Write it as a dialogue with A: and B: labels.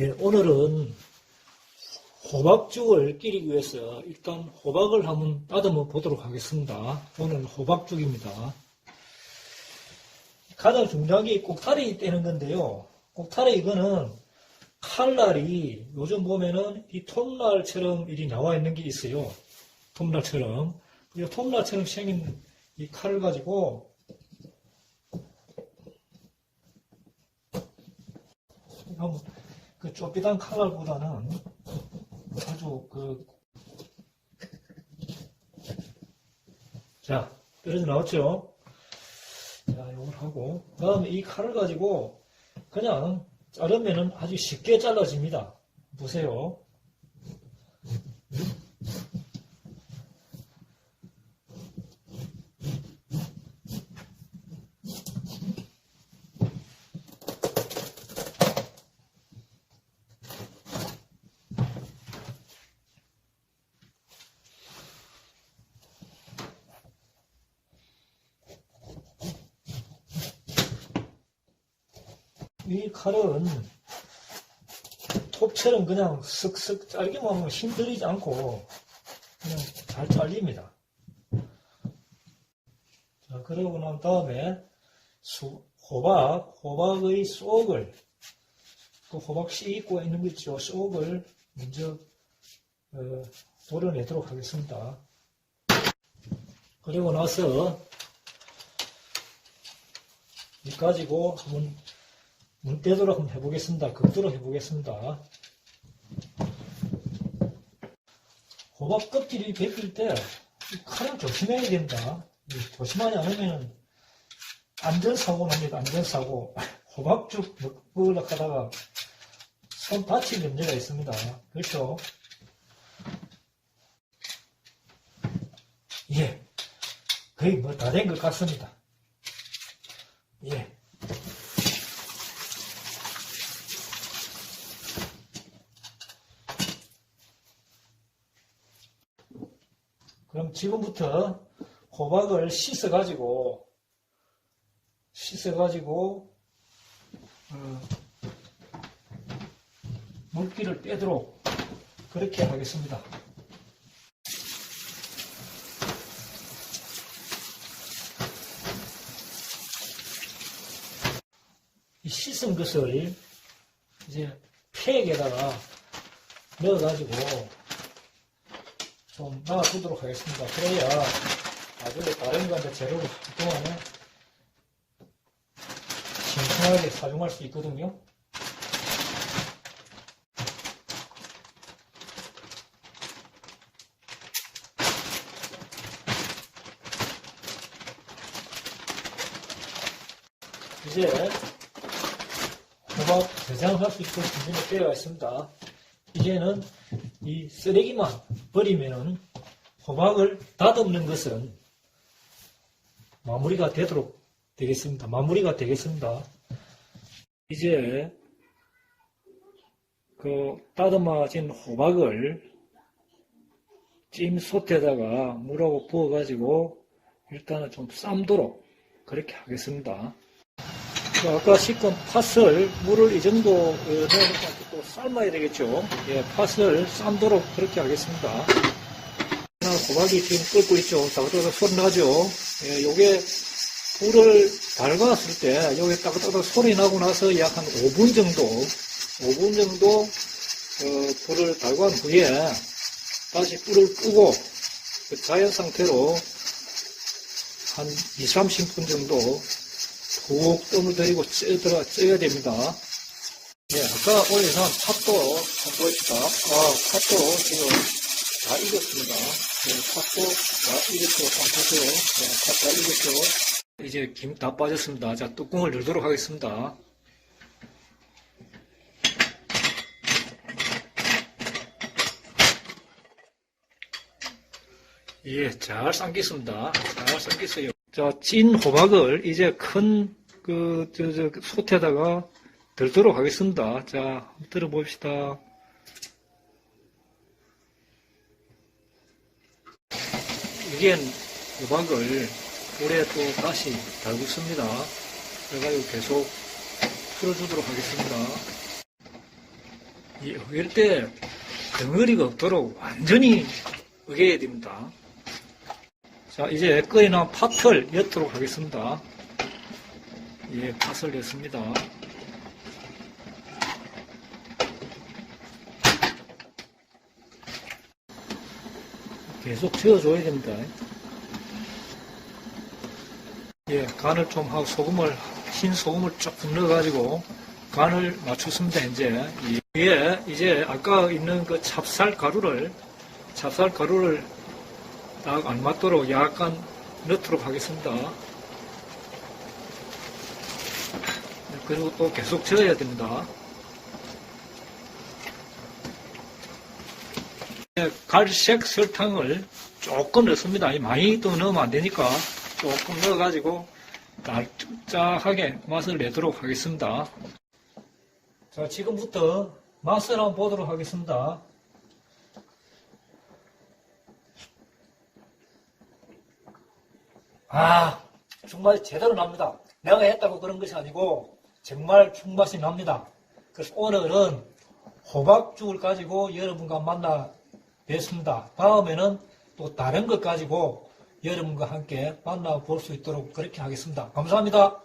A: 예, 오늘은 호박죽을 끓이기 위해서 일단 호박을 한번 따듬어 보도록 하겠습니다. 오늘 호박죽입니다. 가장 중요한 게 꼭다리 떼는 건데요. 꼭다리 이거는 칼날이 요즘 보면은 이 톱날처럼 이리 나와 있는 게 있어요. 톱날처럼. 이 톱날처럼 생긴 이 칼을 가지고 한번 그 좁비단 칼날보다는 아주 그, 자, 떨어져 나왔죠? 자, 요걸 하고, 그 다음에 이 칼을 가지고 그냥 자르면은 아주 쉽게 잘라집니다. 보세요. 이 칼은 톱처럼 그냥 쓱쓱 잘기만 하면 힘들이지 않고 그냥 잘 잘립니다. 자, 그러고 난 다음에 수- 호박, 호박의 속을 그 호박 씨 있고 있는 거 있죠. 속을 먼저 어, 도려내도록 하겠습니다. 그리고 나서 이 가지고 한번 문 떼도록 한번 해보겠습니다. 극도로 해보겠습니다. 호박 껍질이 벗길 때, 이 칼을 조심해야 된다. 이 조심하지 않으면 안전사고 납니다. 안전사고. 호박죽 먹으려고 하다가 손 다칠 문제가 있습니다. 그렇죠? 예. 거의 뭐 다 된 것 같습니다. 예. 그럼 지금부터 호박을 씻어가지고, 씻어가지고, 어, 물기를 빼도록 그렇게 하겠습니다. 이 씻은 것을 이제 팩에다가 넣어가지고 좀 놔두도록 하겠습니다. 그래야 나중에 다른 거한테 재료를 한동안에 신선하게 사용할 수 있거든요. 이제 호박 저장할 수 있도록 준비가 되어 있습니다. 이제는 이 쓰레기만 버리면은 호박을 다듬는 것은 마무리가 되도록 되겠습니다. 마무리가 되겠습니다. 이제 그 다듬어진 호박을 찜솥에다가 물하고 부어가지고 일단은 좀 삶도록 그렇게 하겠습니다. 자, 아까 씻은 팥을 물을 이 정도 어, 넣어서 또 삶아야 되겠죠. 예, 팥을 삶도록 그렇게 하겠습니다. 호박이 지금 끓고 있죠. 따뜻하게 소리 나죠. 예, 요게 불을 밝았을 때 요게 따뜻하게 소리 나고 나서 약 한 5분 정도 5분 정도 어, 불을 달궈한 후에 다시 불을 끄고 그 자연 상태로 한 2, 30분 정도 푹 뜸을 들이고 쪄들어 쪄야 됩니다. 예, 아까 올려놓은 팥도 보입시다. 아, 팥도 지금 다 익었습니다. 예, 팥도 다 익었죠. 팥도 예, 팥다 익었죠. 이제 김 다 빠졌습니다. 자, 뚜껑을 열도록 하겠습니다. 예, 잘 삶겠습니다. 잘 삶겠어요. 자, 찐 호박을 이제 큰, 그, 저, 저, 솥에다가 들도록 하겠습니다. 자, 들어봅시다. 이게 호박을 물에 또 다시 달궜습니다. 그래가지고 계속 풀어주도록 하겠습니다. 이 으갤 때 덩어리가 없도록 완전히 으개야 됩니다. 자, 이제 끓이는 팥을 엿도록 하겠습니다. 예, 팥을 냈습니다. 계속 저어줘야 됩니다. 예, 간을 좀 하고 소금을, 흰 소금을 조금 넣어가지고 간을 맞췄습니다, 이제. 예, 이제 아까 있는 그 찹쌀 가루를, 찹쌀 가루를 딱 안 맞도록 약간 넣도록 하겠습니다. 그리고 또 계속 저어야 됩니다. 예, 갈색 설탕을 조금 넣습니다. 이 많이 또 넣으면 안 되니까 조금 넣어가지고 달짝하게 맛을 내도록 하겠습니다. 자, 지금부터 맛을 한번 보도록 하겠습니다. 아, 정말 제대로 납니다. 내가 했다고 그런 것이 아니고 정말 충맛이 납니다. 그래서 오늘은 호박죽을 가지고 여러분과 만나 뵙습니다. 다음에는 또 다른 것 가지고 여러분과 함께 만나볼 수 있도록 그렇게 하겠습니다. 감사합니다.